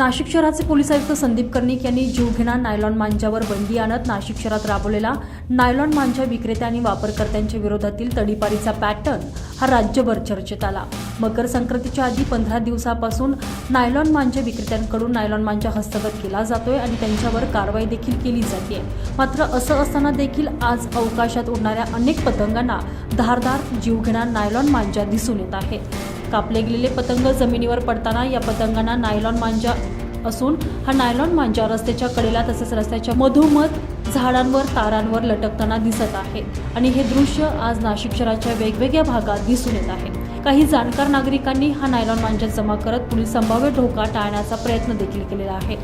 नाशिक शहराचे पोलीस आयुक्त संदीप कर्णिक यांनी जीवघेणा नायलॉन मांजावर बंदी आणत नाशिक शहरात राबवलेला नायलॉन मांजा विक्रेते आणि वापरकर्त्यांच्या विरोधातील तडीपारीचा पॅटर्न हा राज्यभर चर्चेत आला. मकर संक्रांतीच्या आधी पंधरा दिवसापासून नायलॉन मांजा विक्रेत्यांकडून नायलॉन मांजा हस्तगत केला जातोय आणि त्यांच्यावर कारवाई देखील केली जाते. मात्र असं असताना देखील आज अवकाशात उडणाऱ्या अनेक पतंगांना धारदार जीवघेणा नायलॉन मांजा दिसून येत आहेत. कापले गेलेले पतंग जमिनीवर पडताना या पतंगांना नायलॉन मांजा असून हा नायलॉन मांजा रस्त्याच्या कडेला तसेच रस्त्याच्या मधोमध झाडांवर तारांवर लटकताना दिसत आहे. आणि हे दृश्य आज नाशिक शहराच्या वेगवेगळ्या भागात दिसून येत आहे. काही जाणकार नागरिकांनी हा नायलॉन मांजा जमा करत पुढील संभाव्य धोका टाळण्याचा प्रयत्न देखील केलेला आहे.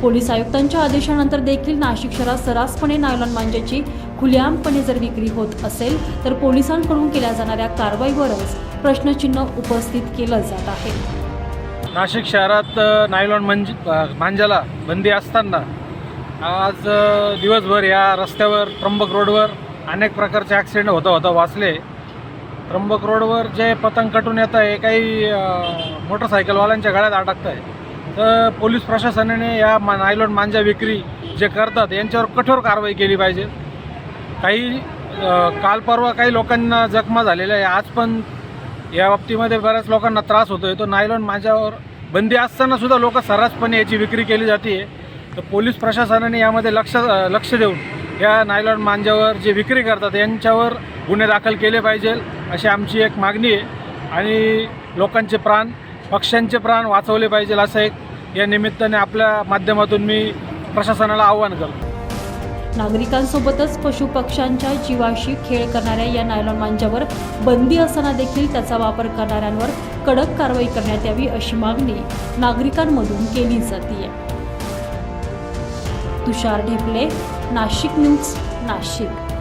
पोलीस आयुक्तांच्या आदेशानंतर देखील नाशिक शहरात सर्रासपणे नायलॉन मांजाची खुलेआमपणे जर विक्री होत असेल तर पोलिसांकडून केल्या जाणाऱ्या कारवाईवरच प्रश्नचिन्ह उपस्थित केलं जात आहे. नाशिक शहरात नायलॉन मंज मांजाला बंदी असताना आज दिवसभर या रस्त्यावर त्र्यंबक रोडवर अनेक प्रकारचे ॲक्सिडेंट होता होता वाचले. त्र्यंबक रोडवर जे पतंग कटून येत आहे काही मोटरसायकलवाल्यांच्या गळ्यात अडकत आहे तर पोलीस प्रशासनाने या मा नायलॉन मांजा विक्री जे करतात यांच्यावर कठोर कारवाई केली पाहिजे. काही काल परवा काही लोकांना जखमा झालेल्या आहे. आज पण या बाबतीमध्ये बऱ्याच लोकांना त्रास होतो आहे तो नायलॉन माझ्यावर बंदी असताना सुद्धा लोक सर्रासपणे याची विक्री केली जाते तर पोलीस प्रशासनाने यामध्ये लक्ष लक्ष देऊन या नायलॉन मांजावर जे विक्री करतात यांच्यावर गुन्हे दाखल केले पाहिजे अशी आमची एक मागणी आहे. आणि लोकांचे प्राण पक्ष्यांचे प्राण वाचवले पाहिजे असं एक या निमित्ताने आपल्या माध्यमातून मी प्रशासनाला आव्हान करतो. नागरिकांसोबतच पशुपक्ष्यांच्या जीवाशी खेळ करणाऱ्या या नायलॉन मांजावर बंदी असताना देखील त्याचा वापर करणाऱ्यांवर कडक कारवाई करण्यात यावी अशी मागणी नागरिकांमधून केली जाते तुषार ढेपले नाशिक न्यूज नाशिक.